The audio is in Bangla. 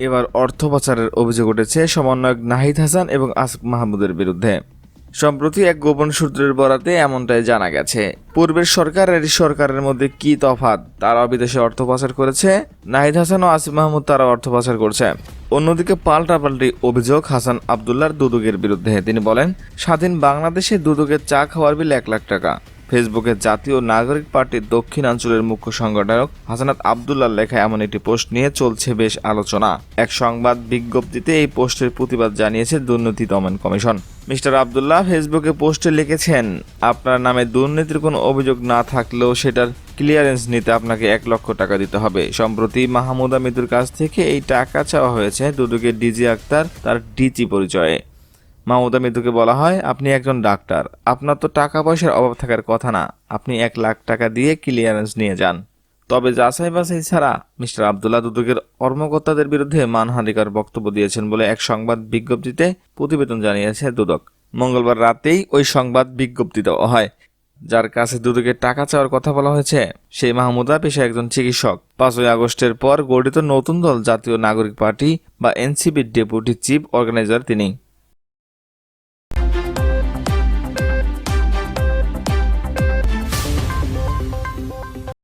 এবার অর্থ পাচারের অভিযোগ উঠেছে সমন্বয়ক নাহিদ হাসান এবং আসিফ মাহমুদের বিরুদ্ধে। সম্প্রতি এক গোপন সূত্রের বরাতে এমনটাই জানা গেছে। পূর্বের সরকার আর সরকারের মধ্যে কি তফাৎ, তারা বিদেশে অর্থ পাচার করেছে? নাহিদ হাসান ও আসিফ মাহমুদ তারা অর্থ পাচার করছে। অন্যদিকে পাল্টাপাল্টি অভিযোগ হাসান আবদুল্লার দুদকের বিরুদ্ধে। তিনি বলেন, স্বাধীন বাংলাদেশে দুদকের চা খাওয়ার বিল এক লাখ টাকা। ফেসবুকে জাতীয় নাগরিক পার্টির দক্ষিণাঞ্চলের মুখ্য সংগঠক হাসানাত আবদুল্লাহ লেখা এমন একটি পোস্ট নিয়ে চলছে বেশ আলোচনা। এক সংবাদ বিজ্ঞপ্তিতে এই পোস্টের প্রতিবাদ জানিয়েছে দুর্নীতি দমন কমিশন। মিস্টার আবদুল্লাহ ফেসবুকে পোস্টে লিখেছেন, আপনার নামে দুর্নীতির কোনো অভিযোগ না থাকলেও সেটার ক্লিয়ারেন্স নিতে আপনাকে এক লক্ষ টাকা দিতে হবে। সম্প্রতি মাহমুদা মিতুর কাছ থেকে এই টাকা চাওয়া হয়েছে দুদকের ডিজি আক্তার, তার ডিজি পরিচয়ে। মাহমুদা মিতুকে বলা হয়, আপনি একজন ডাক্তার। আপনার তো টাকা পয়সার অভাব থাকার কথা না। আপনি এক লাখ টাকা দিয়ে ক্লিয়ারেন্স নিয়ে যান। তবে যাচাই বাছাই ছাড়া মিস্টার আবদুল্লাহ দুদকের কর্মকর্তাদের বিরুদ্ধে মানহানিকর বক্তব্য দিয়েছেন বলে এক সংবাদ বিজ্ঞপ্তিতে প্রতিবেদন জানিয়েছে দুদক। মঙ্গলবার রাতেই ওই সংবাদ বিজ্ঞপ্তি দেওয়া হয়। যার কাছে দুদকের টাকা চাওয়ার কথা বলা হয়েছে, সেই মাহমুদা পেশা একজন চিকিৎসক। পাঁচই আগস্টের পর গঠিত নতুন দল জাতীয় নাগরিক পার্টি বা এনসিবির ডেপুটি চিফ অর্গানাইজার তিনি।